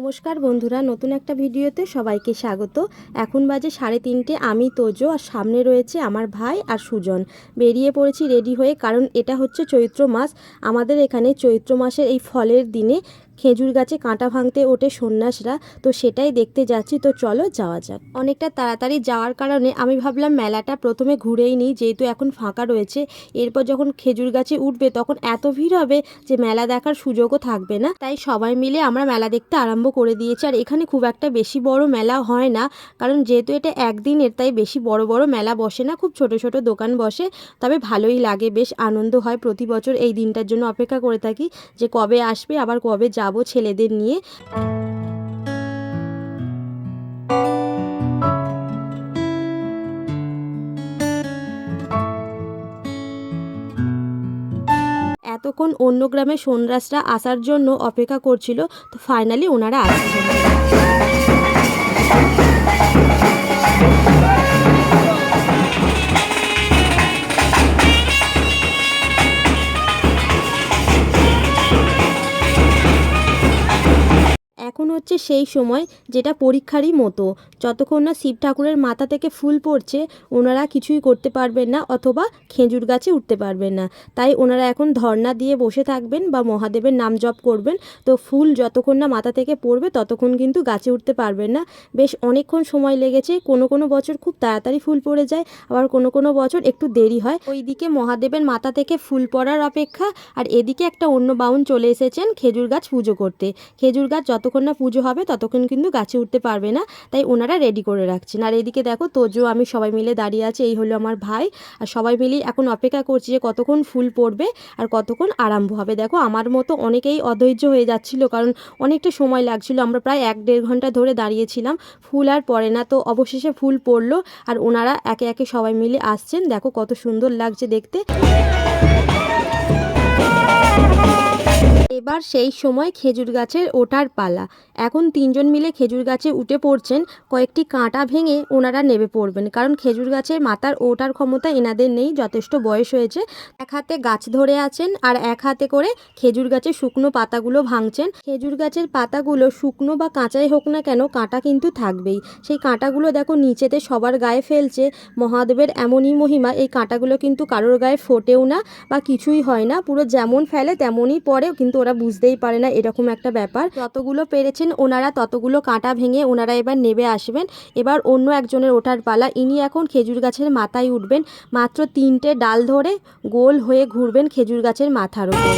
নমস্কার বন্ধুরা, নতুন একটা ভিডিওতে সবাইকে স্বাগত। এখন বাজে সাড়ে তিনটে, আমি তোজো আর সামনে রয়েছে আমার ভাই আর সুজন। বেরিয়ে পড়েছি রেডি হয়ে, কারণ এটা হচ্ছে চৈত্র মাস। আমাদের এখানে চৈত্র মাসের এই ফলের দিনে খেজুর গাছে কাঁটা ভাঙতে ওঠে সন্ন্যাসরা, তো সেটাই দেখতে যাচ্ছি, তো চলো যাওয়া যাক। অনেকটা তাড়াতাড়ি যাওয়ার কারণে আমি ভাবলাম মেলাটা প্রথমে ঘুরেই নিই, যেহেতু এখন ফাঁকা রয়েছে। এরপর যখন খেজুর গাছে উঠবে, তখন এত ভিড় হবে যে মেলা দেখার সুযোগও থাকবে না। তাই সবাই মিলে আমরা মেলা দেখতে আরম্ভ করে দিয়েছি। আর এখানে খুব একটা বেশি বড় মেলা হয় না, কারণ যেহেতু এটা একদিনের, তাই বেশি বড় বড় মেলা বসে না, খুব ছোট ছোট দোকান বসে। তবে ভালোই লাগে, বেশ আনন্দ হয় প্রতি বছর এই দিনটার জন্য অপেক্ষা করে থাকি যে কবে আসবে, আবার কবে যাব। ছেলেদের নিয়ে। এতক্ষণ অন্য গ্রামে সন্ন্যাসরা আসার জন্য অপেক্ষা করছিল তো ফাইনালি ওনারা আসছেন হচ্ছে সেই সময় যেটা পরীক্ষারই মতো। যতক্ষণ না শিব ঠাকুরের মাথা থেকে ফুল পড়ছে, ওনারা কিছুই করতে পারবেন না অথবা খেজুর গাছে উঠতে পারবেন না। তাই ওনারা এখন ধর্না দিয়ে বসে থাকবেন বা মহাদেবের নাম জপ করবেন। তো ফুল যতক্ষণ না মাথা থেকে পড়বে, ততক্ষণ কিন্তু গাছে উঠতে পারবেন না। বেশ অনেকক্ষণ সময় লেগেছে, কোনো কোনো বছর খুব তাড়াতাড়ি ফুল পড়ে যায়, আবার কোনো কোনো বছর একটু দেরি হয়। ওইদিকে মহাদেবের মাথা থেকে ফুল পড়ার অপেক্ষা, আর এদিকে একটা অন্য বাউন চলে এসেছেন খেজুর গাছ পুজো করতে। খেজুর গাছ যতক্ষণ না পুজো হবে, ততক্ষণ কিন্তু গাছে উঠতে পারবে না, তাই ওনারা রেডি করে রাখছেন। আর এদিকে দেখো, তোজো, আমি সবাই মিলে দাঁড়িয়ে আছে, এই হলো আমার ভাই। আর সবাই মিলে এখন অপেক্ষা করছি যে কতক্ষণ ফুল পড়বে আর কতক্ষণ আরম্ভ হবে। দেখো, আমার মতো অনেকেই অধৈর্য হয়ে যাচ্ছিল, কারণ অনেকটা সময় লাগছিল। আমরা প্রায় এক দেড় ঘণ্টা ধরে দাঁড়িয়েছিলাম, ফুল আর পড়ে না, তো অবশেষে ফুল পড়ল। আর ওনারা একে একে সবাই মিলে আসছেন। দেখো, কত সুন্দর লাগছে দেখতে। এবার সেই সময় খেজুর গাছের ওঠার পালা। এখন তিনজন মিলে খেজুর গাছে উঠে পড়ছেন, কয়েকটি কাঁটা ভেঙে ওনারা নেমে পড়বেন। কারণ খেজুর গাছের মাথার ওঠার ক্ষমতা এনাদের নেই, যথেষ্ট বয়স হয়েছে। এক হাতে গাছ ধরে আছেন আর এক হাতে করে খেজুর গাছের শুকনো পাতাগুলো ভাঙছেন। খেজুর গাছের পাতাগুলো শুকনো বা কাঁচাই হোক না কেন, কাঁটা কিন্তু থাকবেই। সেই কাঁটাগুলো দেখো নিচেতে সবার গায়ে ফেলছে। মহাদেবের এমনই মহিমা, এই কাঁটাগুলো কিন্তু কারোর গায়ে ফোটেও না বা কিছুই হয় না। পুরো যেমন ফেলে তেমনই পড়ে, কিন্তু ওরা বুঝতেই পারে না এরকম একটা ব্যাপার। যতগুলো পেরেছেন ওনারা ততগুলো কাঁটা ভেঙে ওনারা এবার নেবে আসবেন। এবার অন্য একজনের ওঠার পালা। ইনি এখন খেজুর গাছের মাথায় উঠবেন। মাত্র তিনটে ডাল ধরে গোল হয়ে ঘুরবেন খেজুর গাছের মাথার ওপর।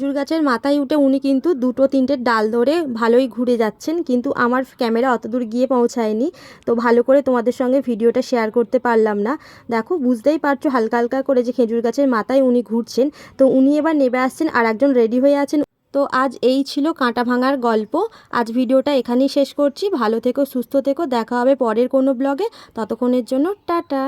খেজুর গাছের মাথায় উঠে উনি কিন্তু দুটো তিনটে ডাল ধরে ভালোই ঘুরে যাচ্ছেন, কিন্তু আমার ক্যামেরা অত দূর গিয়ে পৌঁছায়নি। তো ভালো করে তোমাদের সঙ্গে ভিডিওটা শেয়ার করতে পারলাম না। দেখো, বুঝতেই পারছ হালকা হালকা করে যে খেজুর গাছের মাথায় উনি ঘুরছেন। তো উনি এবার নেবে আসছেন আর একজন রেডি হয়ে আছেন। তো আজ এই ছিল কাঁটা ভাঙার গল্প। আজ ভিডিওটা এখানেই শেষ করছি। ভালো থেকো, সুস্থ থেকো। দেখা হবে পরের কোনো ব্লগে ততক্ষণের জন্য টাটা।